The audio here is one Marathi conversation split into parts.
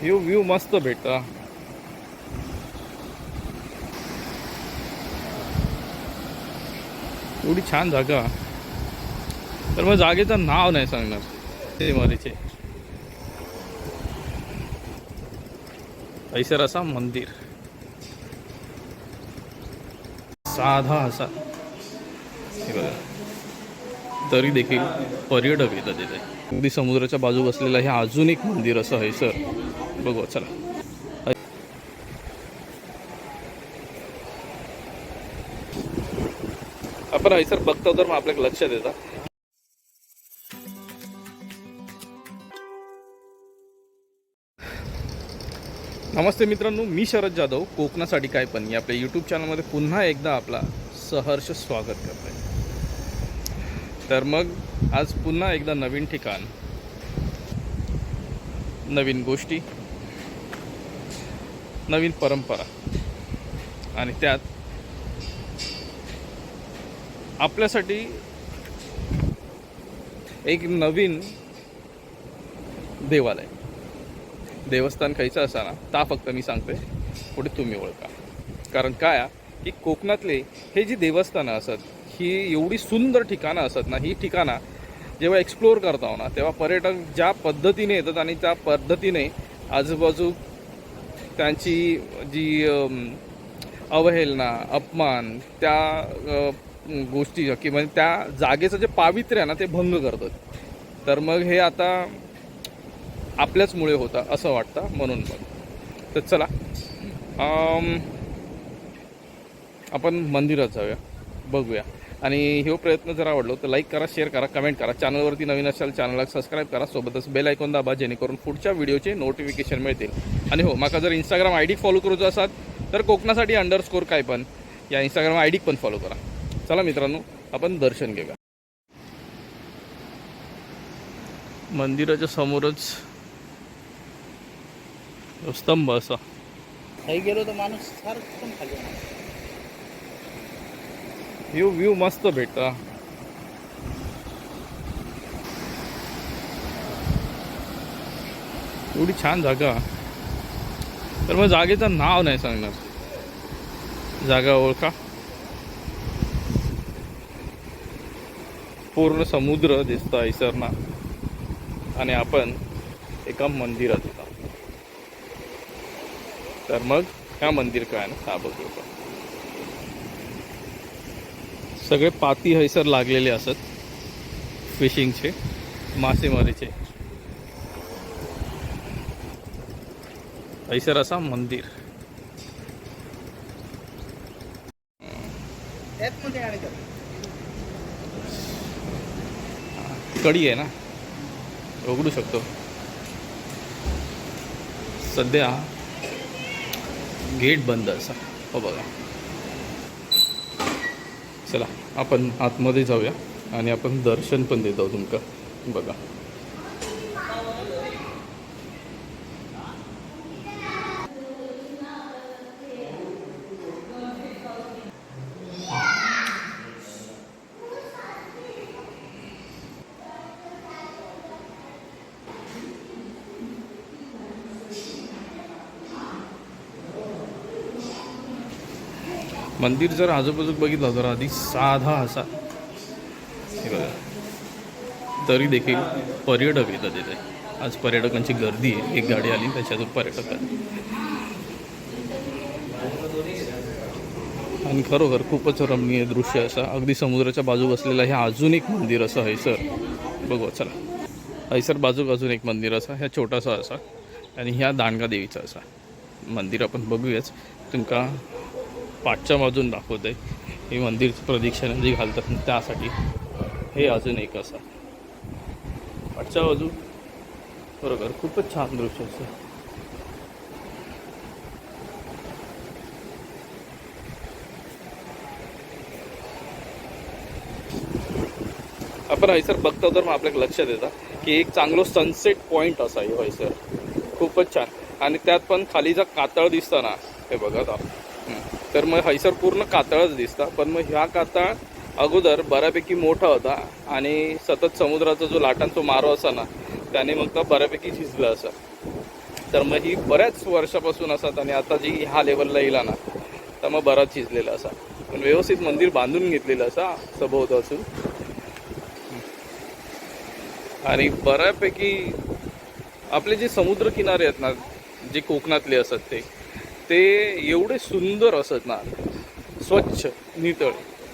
व्ह्यू व्ह्यू मस्त भेटता एवढी छान जागा. तर मग जागेचं नाव नाही सांगणार. ते मारीचे ऐसर असा मंदिर. साधा असा. हे बघा. तरी देखील पर्यटक येतात तिथे. अगदी समुद्राच्या बाजू बसलेलं हे अजून एक मंदिर असं हैसर बघू चला. आपण हैसर बघतो तर मग आपल्याला लक्षात येतं नमस्ते मित्रांनो मी शरद जाधव कोकणासाठी काय पण या आपल्या यूट्यूब चॅनलमध्ये पुन्हा एकदा आपला सहर्ष स्वागत करत आहे तर मग आज पुन्हा एकदा नवीन ठिकाण नवीन गोष्टी नवीन परंपरा. आणि त्यात आपल्यासाठी एक नवीन देवालय. देवस्थान खायचं असा ना ता फक्त मी सांगते पुढे तुम्ही ओळखा. कारण काय? की कोकणातले हे जी देवस्थानं असत ही एवढी सुंदर ठिकाणं असत ना ही ठिकाणं जेव्हा एक्सप्लोअर करता हो ना तेव्हा पर्यटक ज्या पद्धतीने येतात आणि त्या पद्धतीने आजूबाजू त्यांची जी अवहेलना अपमान त्या अ, गोष्टी किंवा म्हणजे त्या जागेचं जे पावित्र्य आहे ना ते भंग करतात. तर मग हे आता आपल्याचमुळे होतं असं वाटतं म्हणून मग. तर चला. आपण मंदिरात जाऊया बघूया. आणि हे प्रयत्न जर आवडलो तर लाईक करा शेअर करा कमेंट करा. चॅनलवरती नवीन असाल चॅनलला सबस्क्राईब करा. सोबतच बेल ऐकून दाबा जेणेकरून पुढच्या व्हिडिओचे नोटिफिकेशन मिळतील. आणि हो माका जर इंस्टाग्राम आय डी फॉलो करूचं असाल तर कोकणासाठी अंडरस्कोर काय पण या इंस्टाग्राम आय डी पण फॉलो करा. चला मित्रांनो आपण दर्शन घेऊया. मंदिराच्या समोरच स्तंभ असा. गेलो तर माणूस फार यो व्यू व्ह्यू मस्त भेटता एवढी छान जागा. तर मग जागेचं नाव नाही सांगणार. जागा ओळखा. पूर्ण समुद्र दिसता इसरना आणि आपण एका मंदिरात येतो. तर मग ह्या मंदिर काय ना हा बघू आपण. सगळे पाती हैसर लागलेले असत. फिशिंगचे मासेमारीचे. हैसर असा मंदिर. कडी आहे ना? उघडू शकतो. सध्या गेट बंद असा. हो बघा. चला आपण आतमध्ये जाऊया आणि आपण दर्शन पण देतो तुमका बघा. मंदिर जर आजूबाजूक बघितलं तर आधी साधा असा. हे बघा. तरी देखील पर्यटक येतात तिथे. आज पर्यटकांची गर्दी आहे. एक गाडी आली त्याच्यातून पर्यटक आणि खरोखर खूपच रमणीय दृश्य असं अगदी समुद्राच्या बाजू बसलेलं हे अजून एक मंदिर असं आहे सर. बघू चला. हैसर बाजूक अजून एक मंदिर असा. ह्या छोटासा असा. आणि ह्या दांडगा देवीचा असा. मंदिर आपण बघूयाच. तुमका पाठच्या बाजून दाखवत आहे हे मंदिर प्रदक्षिणा जी घालतात त्यासाठी. हे अजून एक असं. पाठच्या बाजू. बरोबर खूपच छान दृश्य असतं आपण हयसर बघतो तर मग आपल्याला लक्षात येतं की एक चांगलो सनसेट पॉईंट असा आहे हैसर खूपच छान. आणि त्यात पण खाली जर कातळ दिसतं ना हे बघत आपण तर मग हैसर पूर्ण कातळच दिसतं. पण मग ह्या कातळ अगोदर बऱ्यापैकी मोठा होता आणि सतत समुद्राचा जो लाटांचा मारो असा ना त्याने मग तो बऱ्यापैकी शिजला असा. तर मग ही बऱ्याच वर्षापासून असतात आणि आता जी ह्या लेवलला येईल ना तर मग बराच शिजलेला असा. पण व्यवस्थित मंदिर बांधून घेतलेलं असा सभोवत असून. आणि बऱ्यापैकी आपले जे समुद्र किनारे आहेत ना जे कोकणातले असतात ते ते एवढे सुंदर असत ना स्वच्छ नितळ.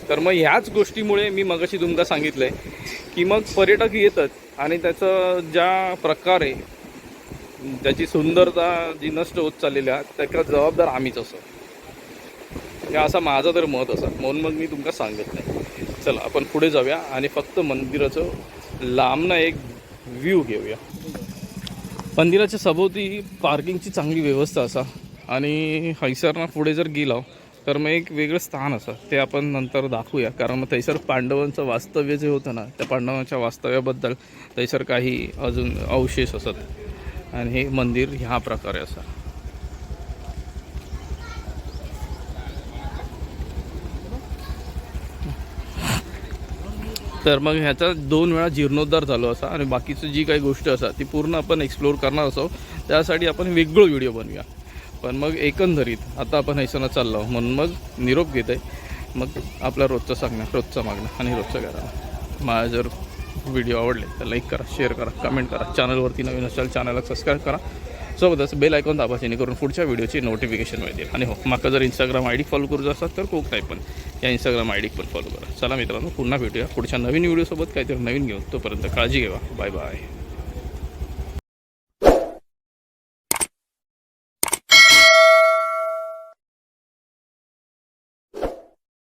तर मग ह्याच गोष्टीमुळे मी मगाशी तुमका सांगितलंय की मग पर्यटक येतात आणि त्याचं ज्या प्रकारे त्याची सुंदरता जी नष्ट होत चाललेली आहे त्याला जबाबदार आम्हीच असो हे असा माझं तर मत असा म्हणून मग मी तुमका सांगत नाही. चला आपण पुढे जाऊया आणि फक्त मंदिराचं लांबनं एक व्ह्यू घेऊया. मंदिराच्या सभोवती पार्किंगची चांगली व्यवस्था असा. आणि हैसरना पुढे जर गेलो तर मग एक वेगळं स्थान असं. ते आपण नंतर दाखवूया. कारण मग थैसर पांडवांचं वास्तव्य जे होतं ना त्या पांडवांच्या वास्तव्याबद्दल थैसर काही अजून अवशेष असत. आणि हे मंदिर ह्या प्रकारे असं. तर मग ह्याचा दोन वेळा जीर्णोद्धार झालो असा. आणि बाकीचं जी काही गोष्ट असा ती पूर्ण आपण एक्सप्लोर करणार असो. त्यासाठी आपण वेगळं व्हिडिओ बनवूया. पण मग एकंदरीत आता आपण हैसना चाललो म्हणून मग निरोप घेत आहे. मग आपला रोजचं सांगणं रोजचं मागणं आणि रोजचं करा माझा जर व्हिडिओ आवडले तर लाईक करा शेअर करा कमेंट करा. चॅनलवरती नवीन असाल चॅनलला सबस्क्राईब करा. सोबतच बेल आयकॉन दाबा जेणेकरून पुढच्या व्हिडिओची नोटिफिकेशन मिळतील. आणि हो माका जर इंस्टाग्राम आय डी फॉलो करू असतात तर कोक टाईप पण. या इंस्टाग्राम आय डी पण फॉलो करा. चला मित्रांनो पुन्हा भेटूया. पुढच्या नवीन व्हिडिओसोबत काहीतरी नवीन घेऊ तोपर्यंत काळजी घ्या बाय बाय